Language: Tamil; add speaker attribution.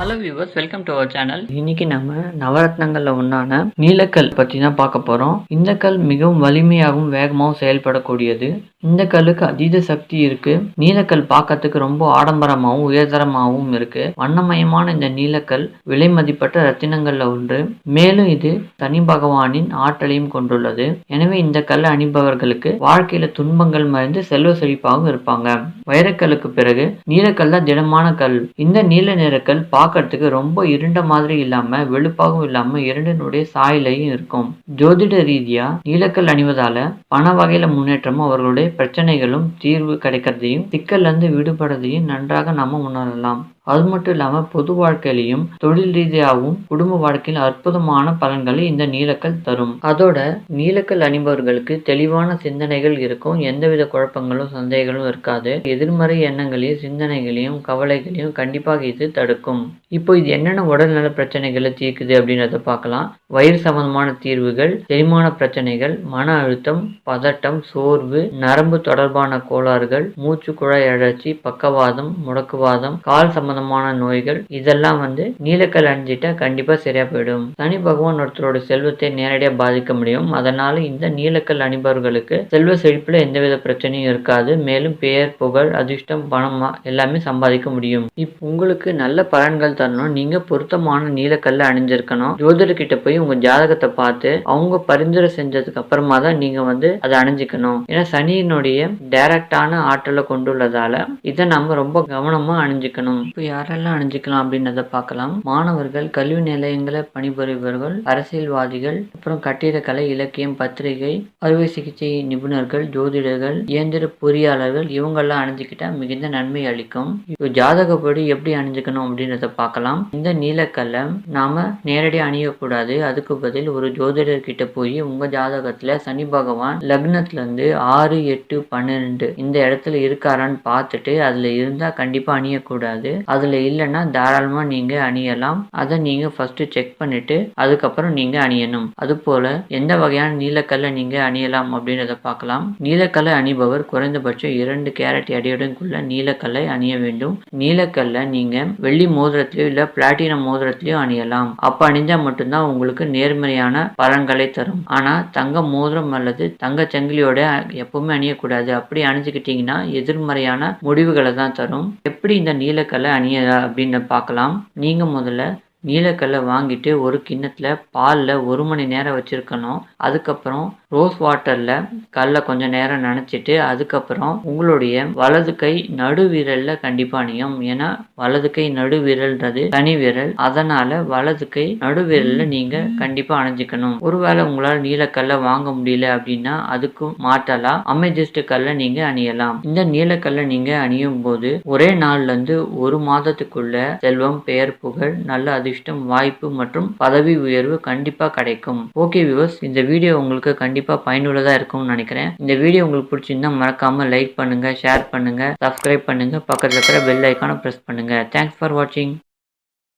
Speaker 1: Hello viewers welcome to our channel இன்னைக்கு நம்ம நவரத்னங்கள்ல ஒன்றான நீலக்கல் பற்றி தான் பார்க்க போகிறோம் இந்த கல் மிகவும் வலிமையாகவும் வேகமாகவும் செயல்படக்கூடியது. இந்த கல்லுக்கு அதீத சக்தி இருக்கு. நீலக்கல் பார்க்கறதுக்கு ரொம்ப ஆடம்பரமாகவும் உயர்தரமாகவும் இருக்கு. வண்ணமயமான இந்த நீலக்கல் விலை மதிப்பற்ற ரத்தினங்கள்ல ஒன்று. மேலும் இது தனி பகவானின் ஆற்றலையும் கொண்டுள்ளது. எனவே இந்த கல் அணிபவர்களுக்கு வாழ்க்கையில துன்பங்கள் மறைந்து செல்வ செழிப்பாகவும் இருப்பாங்க. வைரக்கல்லுக்கு பிறகு நீலக்கல் தான் திடமான கல். இந்த நீல நிறக்கல் பார்க்க பார்க்கறதுக்கு ரொம்ப இருண்ட மாதிரி இல்லாம வெளுப்பாகவும் இல்லாம இரண்டினுடைய சாயலையும் இருக்கும். ஜோதிட ரீதியா நீலக்கல் அணிவதால பண வகையில முன்னேற்றமும் அவர்களுடைய பிரச்சனைகளும் தீர்வு கிடைக்கிறதையும் சிக்கல்ல இருந்து விடுபடுறதையும் நன்றாக நாம உணரலாம். அது மட்டும் இல்லாமல் பொது வாழ்க்கையிலையும் தொழில் ரீதியாகவும் குடும்ப வாழ்க்கையில் அற்புதமான பலன்களை இந்த நீலக்கல் தரும். அதோட நீலக்கல் அணிபவர்களுக்கு தெளிவான சிந்தனைகள் இருக்கும். எந்தவித குழப்பங்களும் சந்தேகங்களும் இருக்காது. எதிர்மறை எண்ணங்களையும் சிந்தனைகளையும் கவலைகளையும் கண்டிப்பாக இது தடுக்கும். இப்போ இது என்னென்ன உடல்நல பிரச்சனைகளை தீர்க்குது அப்படின்றத பார்க்கலாம். வயிறு சம்பந்தமான தீர்வுகள் செரிமான பிரச்சனைகள் மன அழுத்தம் பதட்டம் சோர்வு நரம்பு தொடர்பான கோளாறுகள் மூச்சு குழாய் அழற்சி பக்கவாதம் முடக்குவாதம் கால் சம்பந்தமான நோய்கள் இதெல்லாம் வந்து நீலக்கல் அணிஞ்சிட்டா கண்டிப்பா சரியா போயிடும். சனி பகவான் ஒருத்தரோட செல்வத்தை நேரடியா பாதிக்க முடியும். அதனால இந்த நீலக்கல் அணிபவர்களுக்கு செல்வ செழிப்புல எந்தவித பிரச்சனையும் இருக்காது. மேலும் பெயர் புகழ் அதிர்ஷ்டம் பணம் எல்லாமே சம்பாதிக்க முடியும். இப்போ உங்களுக்கு நல்ல பலன்கள் தரணும். நீங்க பொருத்தமான நீலக்கல்ல அணிஞ்சிருக்கணும். ஜோதிடர்கிட்ட போய் உங்க ஜாதகத்தை பார்த்து அவங்க பரிந்துரை செஞ்சதுக்கு அப்புறமா தான் நீங்க வந்து அதை அணிஞ்சிக்கணும். ஏன்னா சனியினுடைய டைரக்டான ஆற்றலை கொண்டுள்ளதால இதை நம்ம ரொம்ப கவனமா அணிஞ்சிக்கணும். இப்போ யாரெல்லாம் அணிஞ்சிக்கலாம் அப்படின்றத பார்க்கலாம். மாணவர்கள் கல்வி நிலையங்களை பணிபுரிபவர்கள் அரசியல்வாதிகள் அப்புறம் கட்டிடக்கலை இலக்கியம் பத்திரிகை அறுவை சிகிச்சை நிபுணர்கள் ஜோதிடர்கள் இயந்திர பொறியாளர்கள் இவங்கெல்லாம் அணிஞ்சிக்கிட்டா மிகுந்த நன்மை அளிக்கும். இப்போ ஜாதகப்படி எப்படி அணிஞ்சுக்கணும் அப்படின்றத பார்க்கலாம். இந்த நீலக்கல்லை நாம நேரடியாக அணியக்கூடாது. அதுக்கு பதில் ஒரு ஜோதிடர் கிட்ட போய் உங்க ஜாதகத்துல சனி பகவான் லக்னத்துல இருந்து ஆறு எட்டு பன்னிரெண்டு இந்த இடத்துல இருக்காரான்னு பார்த்துட்டு அதுல இருந்தா கண்டிப்பா அணியக்கூடாது. அதுல இல்லைன்னா தாராளமா நீங்க அணியலாம். அதை நீங்க ஃபர்ஸ்ட் செக் பண்ணிட்டு அதுக்கப்புறம் நீங்க அணியணும். அது போல எந்த வகையான நீலக்கல்லை நீங்க அணியலாம் அப்படின்றத பார்க்கலாம். நீலக்கல்லை அணிபவர் குறைந்தபட்சம் இரண்டு கேரட் எடையுடனுக்குள்ள நீலக்கல்லை அணிய வேண்டும். நீலக்கல்லை நீங்க வெள்ளி மோதிரத்திலயோ இல்ல பிளாட்டினம் மோதிரத்திலயோ அணியலாம். அப்ப அணிஞ்சா மட்டும்தான் உங்களுக்கு நேர்மறையான பலன்களை தரும். ஆனால் தங்க மோதிரம் அல்லது தங்க சங்கிலியோட எப்பவுமே அணியக்கூடாது. அப்படி அணிஞ்சுக்கிட்டீங்கன்னா எதிர்மறையான முடிவுகளை தான் தரும். எப்படி இந்த நீலக்கல்லை அணியதா அப்படின்னு பார்க்கலாம். நீங்கள் முதல்ல நீலக்கல்லை வாங்கிட்டு ஒரு கிண்ணத்தில் பாலில் ஒரு மணி நேரம் வச்சுருக்கணும். அதுக்கப்புறம் ரோஸ் வாட்டரில் கல்லை கொஞ்சம் நேரம் நனைச்சிட்டு அதுக்கப்புறம் உங்களுடைய வலது கை நடு விரலில் கண்டிப்பாக அணியும். ஏன்னா வலது கை நடு விரல்ன்றது தனி விரல். அதனால் வலது கை நடு விரலில் நீங்கள் கண்டிப்பாக அணிஞ்சிக்கணும். ஒருவேளை உங்களால் நீலக்கல்லை வாங்க முடியல அப்படின்னா அதுக்கும் மாற்றலாம். அமெஜிஸ்ட் கல்லை நீங்கள் அணியலாம். இந்த நீலக்கல்லை நீங்கள் அணியும் போது ஒரே நாள்லேருந்து ஒரு மாதத்துக்குள்ள செல்வம் பெயர் புகழ் நல்ல அதிர்ஷ்டம் வாய்ப்பு மற்றும் பதவி உயர்வு கண்டிப்பாக கிடைக்கும். ஓகே விவஸ் இந்த வீடியோ உங்களுக்கு கண்டிப்பாக பயனுள்ளதாக இருக்கும்னு நினைக்கிறேன். இந்த வீடியோ உங்களுக்கு பிடிச்சிருந்தா மறக்காமல் லைக் பண்ணுங்கள் ஷேர் பண்ணுங்கள் சப்ஸ்கிரைப் பண்ணுங்கள் பக்கத்தில் இருக்கிற பெல் ஐக்கானை ப்ரெஸ் பண்ணுங்கள் தேங்க்ஸ் ஃபார் வாட்சிங்